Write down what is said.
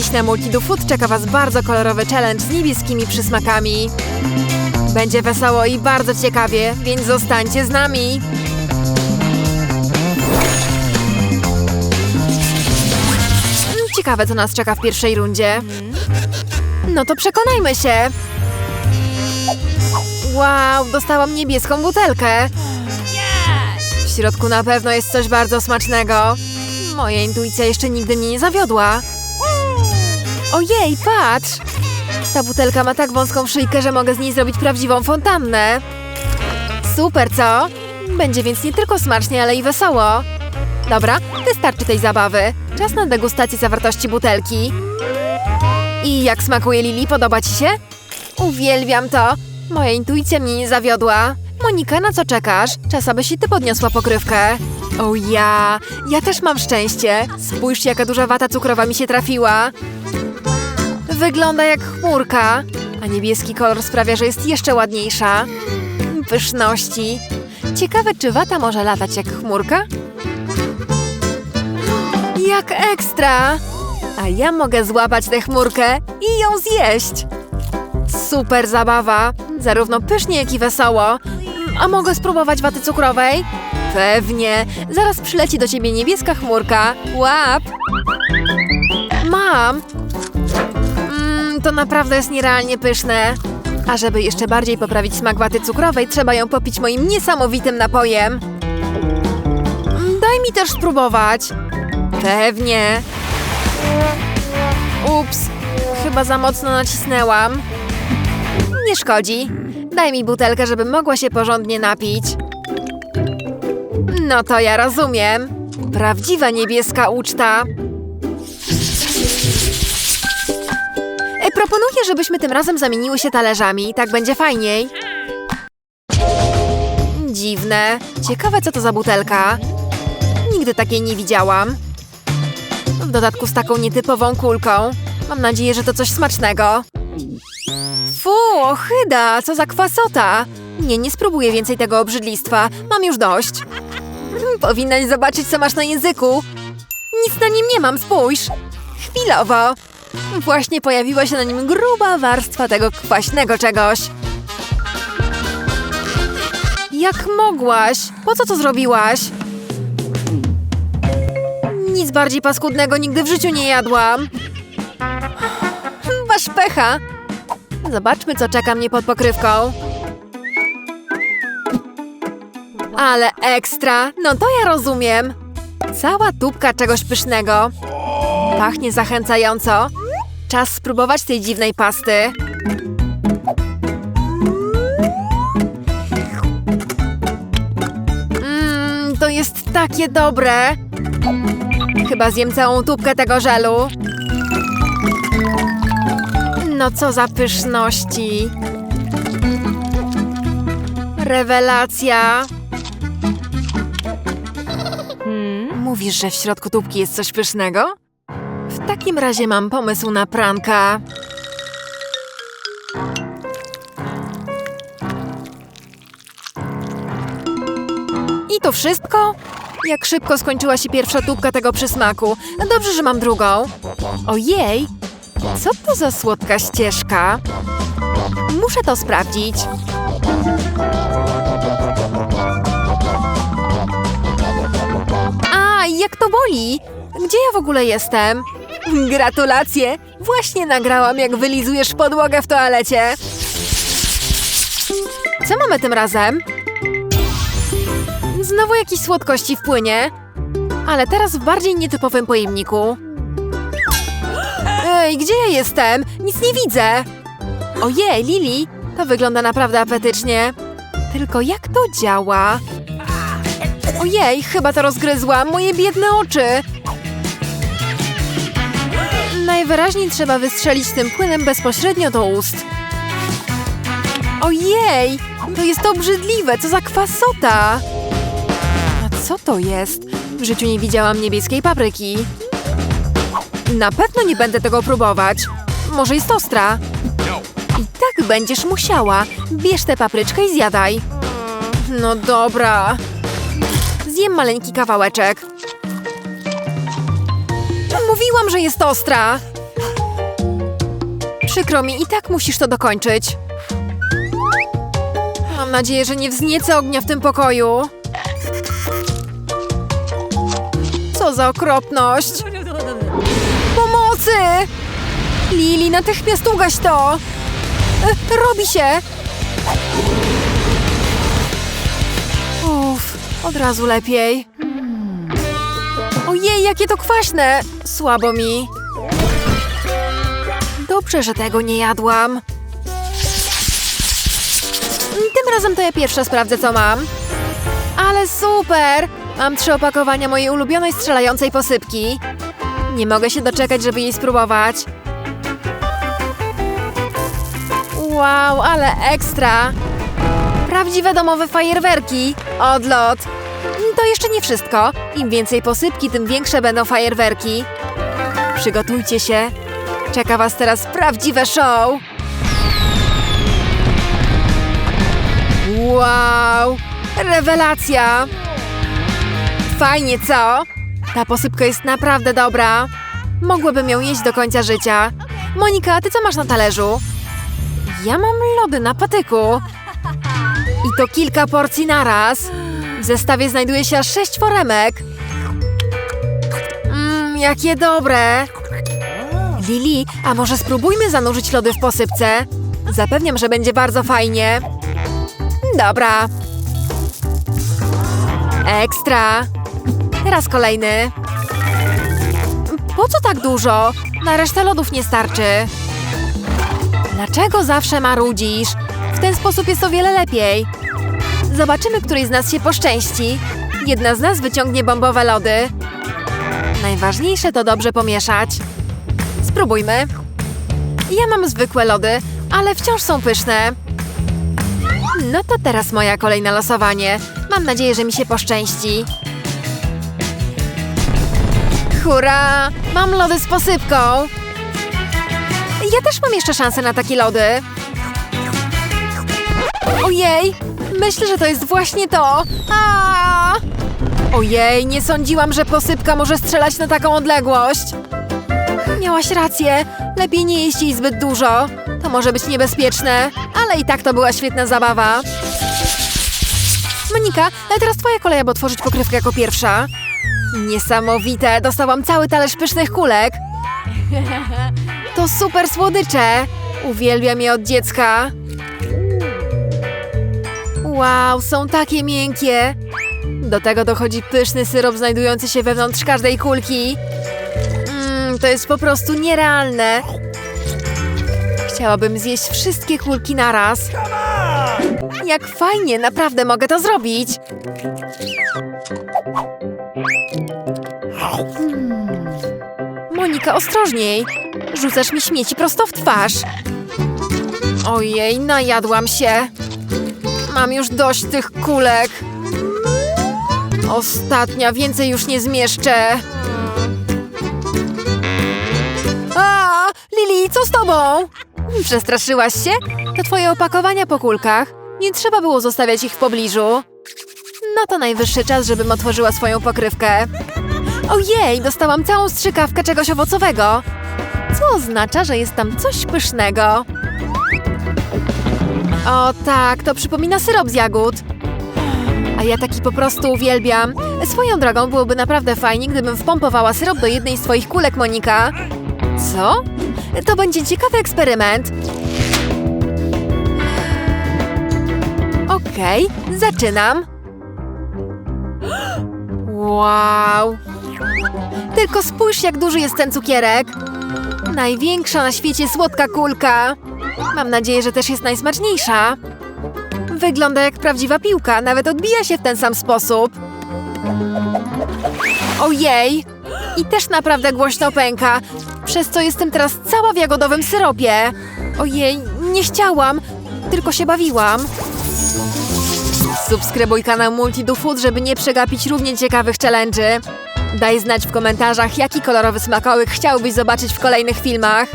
Dziś na Multidu Food czeka Was bardzo kolorowy challenge z niebieskimi przysmakami. Będzie wesoło i bardzo ciekawie, więc zostańcie z nami. Mm, Ciekawe, co nas czeka w pierwszej rundzie. No to przekonajmy się. Wow, dostałam niebieską butelkę. W środku na pewno jest coś bardzo smacznego. Moja intuicja jeszcze nigdy mnie nie zawiodła. Ojej, patrz! Ta butelka ma tak wąską szyjkę, że mogę z niej zrobić prawdziwą fontannę. Super, co? Będzie więc nie tylko smacznie, ale i wesoło. Dobra, wystarczy tej zabawy. Czas na degustację zawartości butelki. I jak smakuje Lili? Podoba ci się? Uwielbiam to. Moja intuicja mnie nie zawiodła. Monika, na co czekasz? Czas, abyś i ty podniosła pokrywkę. O ja, ja też mam szczęście. Spójrz, jaka duża wata cukrowa mi się trafiła. Wygląda jak chmurka, a niebieski kolor sprawia, że jest jeszcze ładniejsza. Pyszności. Ciekawe, czy wata może latać jak chmurka? Jak ekstra! A ja mogę złapać tę chmurkę i ją zjeść. Super zabawa. Zarówno pysznie, jak i wesoło. A mogę spróbować waty cukrowej? Pewnie. Zaraz przyleci do ciebie niebieska chmurka. Łap! Mam! To naprawdę jest nierealnie pyszne. A żeby jeszcze bardziej poprawić smak waty cukrowej, trzeba ją popić moim niesamowitym napojem. Mm, Daj mi też spróbować. Pewnie. Ups, chyba za mocno nacisnęłam. Nie szkodzi. Daj mi butelkę, żebym mogła się porządnie napić. No to ja rozumiem. Prawdziwa niebieska uczta. Proponuję, żebyśmy tym razem zamieniły się talerzami. Tak będzie fajniej. Dziwne. Ciekawe, co to za butelka. Nigdy takiej nie widziałam. W dodatku z taką nietypową kulką. Mam nadzieję, że to coś smacznego. Fu, ochyda, co za kwasota. Nie, nie spróbuję więcej tego obrzydlistwa. Mam już dość. Hmm, Powinnaś zobaczyć, co masz na języku. Nic na nim nie mam, spójrz. Chwilowo. Właśnie pojawiła się na nim gruba warstwa tego kwaśnego czegoś. Jak mogłaś? Po co to zrobiłaś? Nic bardziej paskudnego nigdy w życiu nie jadłam. Masz pecha. Zobaczmy, co czeka mnie pod pokrywką. Ale ekstra! No to ja rozumiem. Cała tubka czegoś pysznego. Pachnie zachęcająco. Czas spróbować tej dziwnej pasty. Mmm, to jest takie dobre. Chyba zjem całą tubkę tego żelu. No co za pyszności. Rewelacja. Mówisz, że w środku tubki jest coś pysznego? Takim razie mam pomysł na pranka. I to wszystko? Jak szybko skończyła się pierwsza tubka tego przysmaku. Dobrze, że mam drugą. Ojej, co to za słodka ścieżka? Muszę to sprawdzić. A, jak to boli! Gdzie ja w ogóle jestem? Gratulacje! Właśnie nagrałam, jak wylizujesz podłogę w toalecie. Co mamy tym razem? Znowu jakieś słodkości w płynie. Ale teraz w bardziej nietypowym pojemniku. Ej, gdzie ja jestem? Nic nie widzę. Ojej, Lili, to wygląda naprawdę apetycznie. Tylko jak to działa? Ojej, chyba to rozgryzłam. Moje biedne oczy. Najwyraźniej trzeba wystrzelić tym płynem bezpośrednio do ust. Ojej, to jest obrzydliwe. Co za kwasota. A co to jest? W życiu nie widziałam niebieskiej papryki. Na pewno nie będę tego próbować. Może jest ostra. I tak będziesz musiała. Bierz tę papryczkę i zjadaj. No dobra. Zjem maleńki kawałeczek. Mówiłam, że jest ostra. Przykro mi, i tak musisz to dokończyć. Mam nadzieję, że nie wzniecę ognia w tym pokoju. Co za okropność! Pomocy! Lili, natychmiast ugaś to! E, robi się! Uff, od razu lepiej. Jakie to kwaśne! Słabo mi. Dobrze, że tego nie jadłam. Tym razem to ja pierwsza sprawdzę, co mam. Ale super! Mam trzy opakowania mojej ulubionej strzelającej posypki. Nie mogę się doczekać, żeby jej spróbować. Wow, ale ekstra! Prawdziwe domowe fajerwerki. Odlot. To jeszcze nie wszystko. Im więcej posypki, tym większe będą fajerwerki. Przygotujcie się. Czeka was teraz prawdziwe show. Wow! Rewelacja! Fajnie, co? Ta posypka jest naprawdę dobra. Mogłabym ją jeść do końca życia. Monika, ty co masz na talerzu? Ja mam lody na patyku. I to kilka porcji naraz. W zestawie znajduje się aż sześć foremek. Mmm, jakie dobre. Lili, a może spróbujmy zanurzyć lody w posypce? Zapewniam, że będzie bardzo fajnie. Dobra. Ekstra. Teraz kolejny. Po co tak dużo? Na resztę lodów nie starczy. Dlaczego zawsze marudzisz? W ten sposób jest o wiele lepiej. Zobaczymy, której z nas się poszczęści. Jedna z nas wyciągnie bombowe lody. Najważniejsze to dobrze pomieszać. Spróbujmy. Ja mam zwykłe lody, ale wciąż są pyszne. No to teraz moja kolej na losowanie. Mam nadzieję, że mi się poszczęści. Hurra! Mam lody z posypką. Ja też mam jeszcze szansę na takie lody. Ojej! Myślę, że to jest właśnie to. A! Ojej, nie sądziłam, że posypka może strzelać na taką odległość. Miałaś rację. Lepiej nie jeść jej zbyt dużo. To może być niebezpieczne, ale i tak to była świetna zabawa. Monika, teraz twoja kolej, aby otworzyć pokrywkę jako pierwsza. Niesamowite, dostałam cały talerz pysznych kulek. To super słodycze. Uwielbiam je od dziecka. Wow, są takie miękkie. Do tego dochodzi pyszny syrop znajdujący się wewnątrz każdej kulki. Mmm, to jest po prostu nierealne. Chciałabym zjeść wszystkie kulki naraz. Jak fajnie, naprawdę mogę to zrobić. Hmm. Monika, ostrożniej. Rzucasz mi śmieci prosto w twarz. Ojej, najadłam się. Mam już dość tych kulek. Ostatnia, więcej już nie zmieszczę. A, Lili, co z tobą? Przestraszyłaś się? To twoje opakowania po kulkach. Nie trzeba było zostawiać ich w pobliżu. No to najwyższy czas, żebym otworzyła swoją pokrywkę. Ojej, dostałam całą strzykawkę czegoś owocowego. Co oznacza, że jest tam coś pysznego. O tak, to przypomina syrop z jagód. A ja taki po prostu uwielbiam. Swoją drogą byłoby naprawdę fajnie, gdybym wpompowała syrop do jednej z twoich kulek, Monika. Co? To będzie ciekawy eksperyment. Okej, zaczynam. Wow! Tylko spójrz, jak duży jest ten cukierek. Największa na świecie słodka kulka. Mam nadzieję, że też jest najsmaczniejsza. Wygląda jak prawdziwa piłka, nawet odbija się w ten sam sposób. Ojej! I też naprawdę głośno pęka, przez co jestem teraz cała w jagodowym syropie. Ojej, nie chciałam, tylko się bawiłam. Subskrybuj kanał Multidu Food, żeby nie przegapić równie ciekawych challenge'y. Daj znać w komentarzach, jaki kolorowy smakołyk chciałbyś zobaczyć w kolejnych filmach.